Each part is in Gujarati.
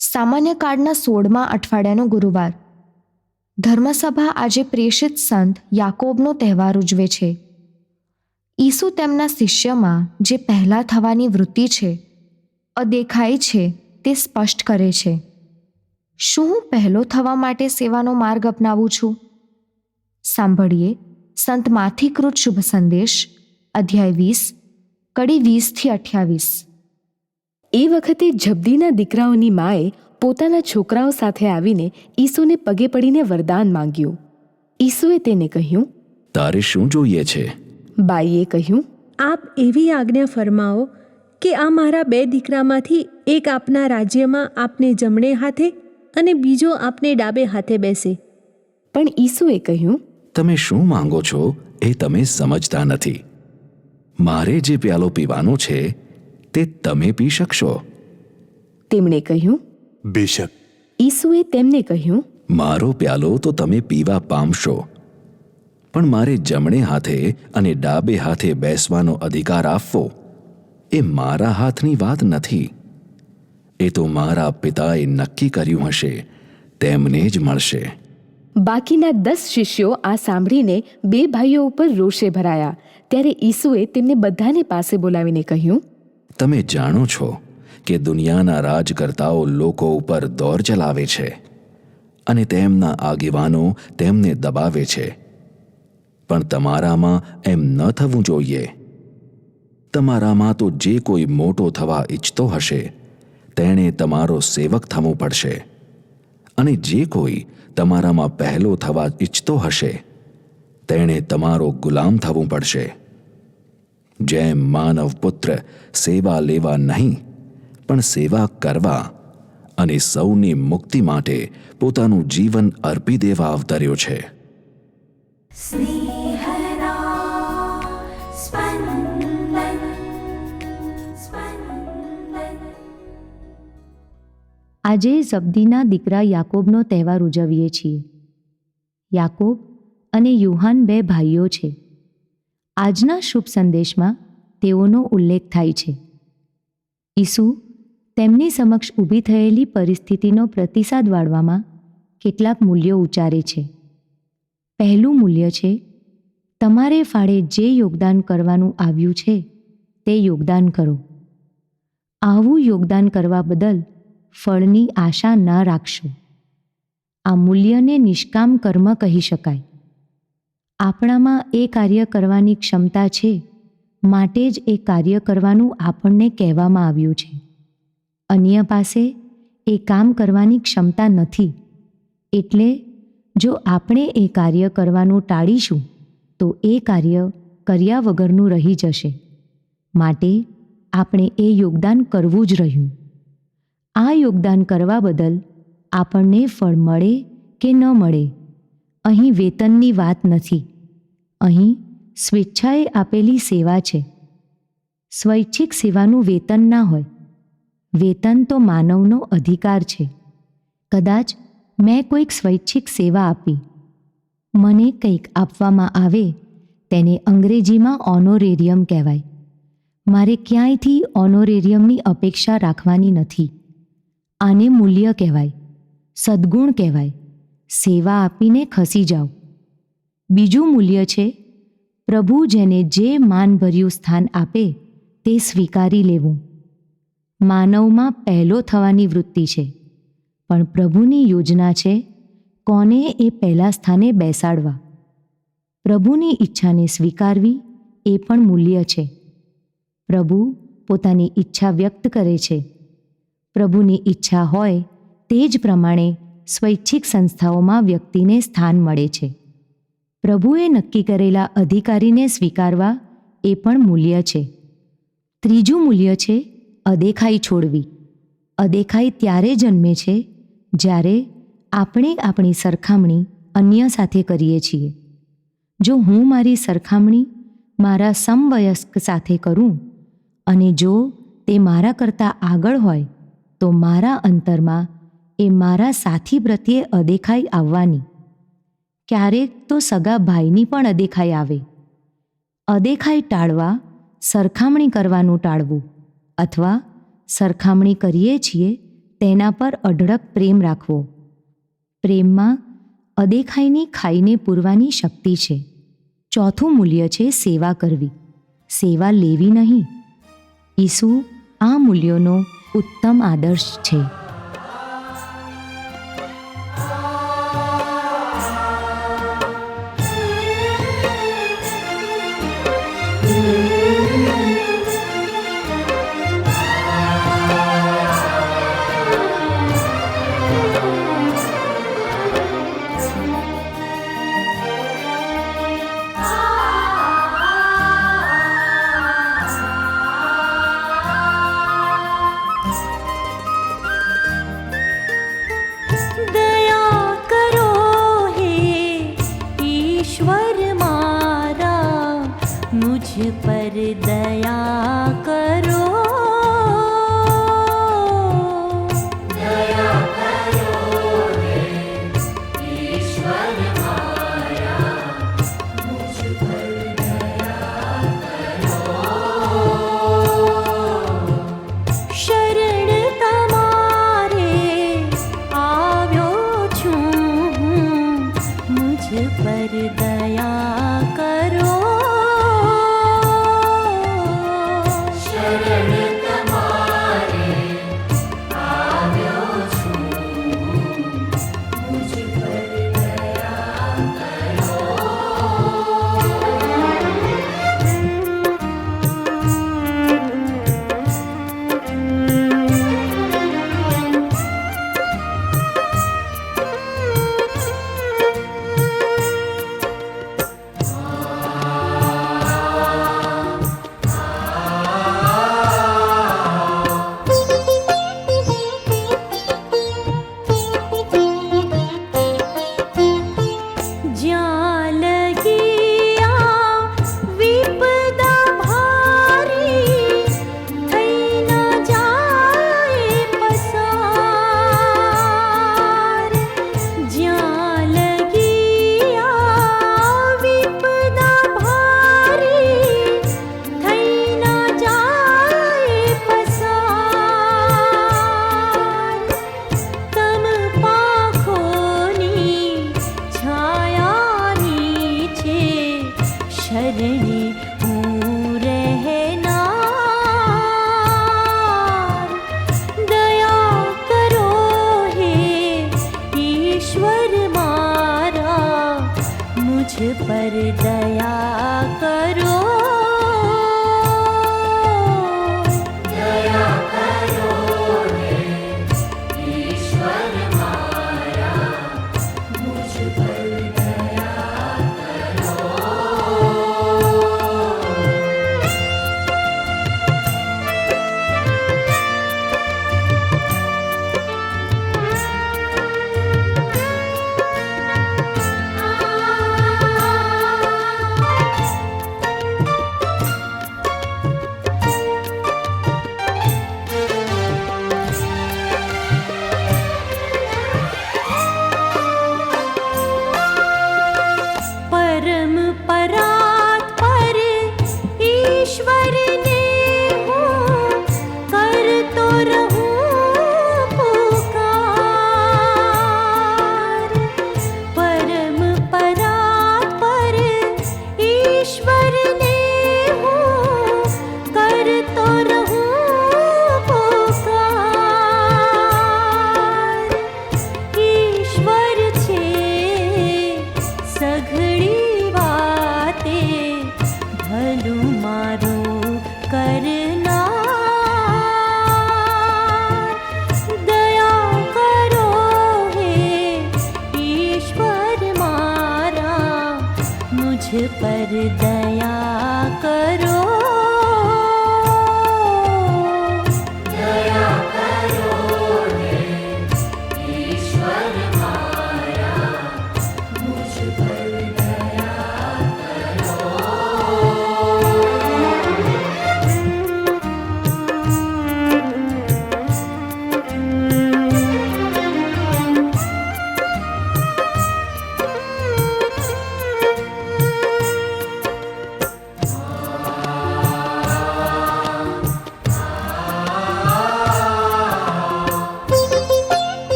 સામાન્ય કાળના સોળમા અઠવાડિયાનો ગુરુવાર ધર્મસભા આજે પ્રેષિત સંત યાકોબનો તહેવાર ઉજવે છે. ઈસુ તેમના શિષ્યમાં જે પહેલા થવાની વૃત્તિ છે, અદેખાય છે, તે સ્પષ્ટ કરે છે. શું હું પહેલો થવા માટે સેવાનો માર્ગ અપનાવું છું? સાંભળીએ સંત માથીકૃત શુભ સંદેશ, અધ્યાય વીસ, કડી વીસથી અઠ્યાવીસ. એ વખતે જબદીના દીકરાઓની માએ પોતાના છોકરાઓ સાથે આવીને ઈસુને પગે પડીને વરદાન માંગ્યું. ઈસુએ તેને કહ્યું તારે શું જોઈએ છે? બાઈએ કહ્યું આપ એવી આજ્ઞા ફરમાવો કે આ મારા બે દીકરામાંથી એક આપના રાજ્યમાં આપને જમણે હાથે અને બીજો આપને ડાબે હાથે બેસે. પણ ઈસુએ કહ્યું તમે શું માંગો છો એ તમે સમજતા નથી. મારે જે પ્યાલો પીવાનો છે તે તમે પી શકશો. તેમણે કહ્યું બેશક. ઈસુએ તેમને કહ્યું મારો પ્યાલો તો તમે પીવા પામશો. પણ મારે જમણે હાથે અને ડાબે હાથે બેસવાનો અધિકાર આપવો એ મારા હાથની વાત નથી. એ તો મારા પિતાએ નક્કી કર્યું હશે તેમને જ મળશે. બાકીના દસ શિષ્યો આ સાંભળીને બે ભાઈઓ ઉપર રોષે ભરાયા. ત્યારે ઈસુએ તેમને બધાને પાસે બોલાવીને કહ્યું તમે જાણો છો કે દુનિયાના રાજકર્તાઓ લોકો ઉપર દોર ચલાવે છે અને તેમના આગેવાનો તેમને દબાવે છે. પણ તમારામાં એમ ન થવું જોઈએ. તમારામાં તો જે કોઈ મોટો થવા ઈચ્છતો હશે, તેણે તમારો સેવક થવું પડશે. અને જે કોઈ તમારામાં પહેલો થવા ઈચ્છતો હશે, તેણે તમારો ગુલામ થવું પડશે. જેમ માનવ પુત્ર સેવા લેવા નહીં પણ સેવા કરવા અને સૌની મુક્તિ માટે પોતાનું જીવન અર્પી દેવા અવતર્યો છે. આજે સબદીના દીકરા યાકોબનો તહેવાર ઉજવીએ છીએ. યાકોબ અને યુહાન બે ભાઈઓ છે. આજના શુભ સંદેશમાં તેઓનો ઉલ્લેખ થાય છે. ઈસુ તેમની સમક્ષ ઊભી થયેલી પરિસ્થિતિનો પ્રતિસાદ વાળવામાં કેટલાક મૂલ્યો ઉચ્ચારે છે. પહેલું મૂલ્ય છે, તમારે ફાળે જે યોગદાન કરવાનું આવ્યું છે, તે યોગદાન કરો. આવું યોગદાન કરવા બદલ ફળની આશા ન રાખશો. આ મૂલ્યને નિષ્કામ કર્મ કહી શકાય. આપણામાં એ કાર્ય કરવાની ક્ષમતા છે, માટે જ એ કાર્ય કરવાનું આપણને કહેવામાં આવ્યું છે. અન્ય પાસે એ કામ કરવાની ક્ષમતા નથી. એટલે જો આપણે એ કાર્ય કરવાનું ટાળીશું, તો એ કાર્ય કર્યા વગરનું રહી જશે. માટે આપણે એ યોગદાન કરવું જ રહ્યું. આ યોગદાન કરવા બદલ આપણને ફળ મળે કે ન મળે, અહીં વેતનની વાત નથી. અહીં સ્વેચ્છાએ આપેલી સેવા છે. સ્વૈચ્છિક સેવાનું વેતન ના હોય. વેતન તો માનવનો અધિકાર છે. કદાચ મેં કોઈક સ્વૈચ્છિક સેવા આપી. મને કંઈક આપવામાં આવે તેને અંગ્રેજીમાં ઓનોરેરિયમ કહેવાય. મારે ક્યાંયથી ઓનોરેરિયમની અપેક્ષા રાખવાની નથી. આને મૂલ્ય કહેવાય, સદ્ગુણ કહેવાય, સેવા આપીને ખસી જાઓ. બીજું મૂલ્ય છે, પ્રભુ જેને જે માનભર્યું સ્થાન આપે તે સ્વીકારી લેવું. માનવમાં પહેલો થવાની વૃત્તિ છે. પણ પ્રભુની યોજના છે, કોને એ પહેલા સ્થાને બેસાડવા? પ્રભુની ઈચ્છાને સ્વીકારવી એ પણ મૂલ્ય છે. પ્રભુ પોતાની ઈચ્છા વ્યક્ત કરે છે. પ્રભુની ઈચ્છા હોય તે જ પ્રમાણે સ્વૈચ્છિક સંસ્થાઓમાં વ્યક્તિને સ્થાન મળે છે. પ્રભુએ નક્કી કરેલા અધિકારીને સ્વીકારવા એ પણ મૂલ્ય છે. ત્રીજું મૂલ્ય છે અદેખાઈ છોડવી. અદેખાઈ ત્યારે જન્મે છે, જ્યારે આપણે આપણી સરખામણી અન્ય સાથે કરીએ છીએ. જો હું મારી સરખામણી મારા સમવયસ્ક સાથે કરું અને જો તે મારા કરતાં આગળ હોય, તો મારા અંતરમાં એ મારા સાથી પ્રત્યે અદેખાઈ આવવાની. ક્યારેક તો સગા ભાઈની પણ અદેખાઈ આવે. અદેખાઈ ટાળવા, સરખામણી કરવાનું ટાળવું. અથવા સરખામણી કરીએ છીએ, તેના પર અઢળક પ્રેમ રાખવો. પ્રેમમાં અદેખાઈની ખાઈને પૂરવાની શક્તિ છે. ચોથું મૂલ્ય છે સેવા કરવી. સેવા લેવી નહીં. ઈસુ આ મૂલ્યોનો ઉત્તમ આદર્શ છે. मुझ पर दया 爱你你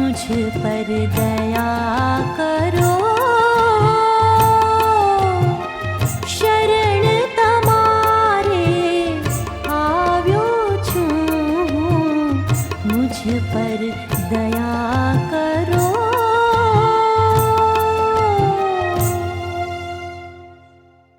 मुझ पर दया करो।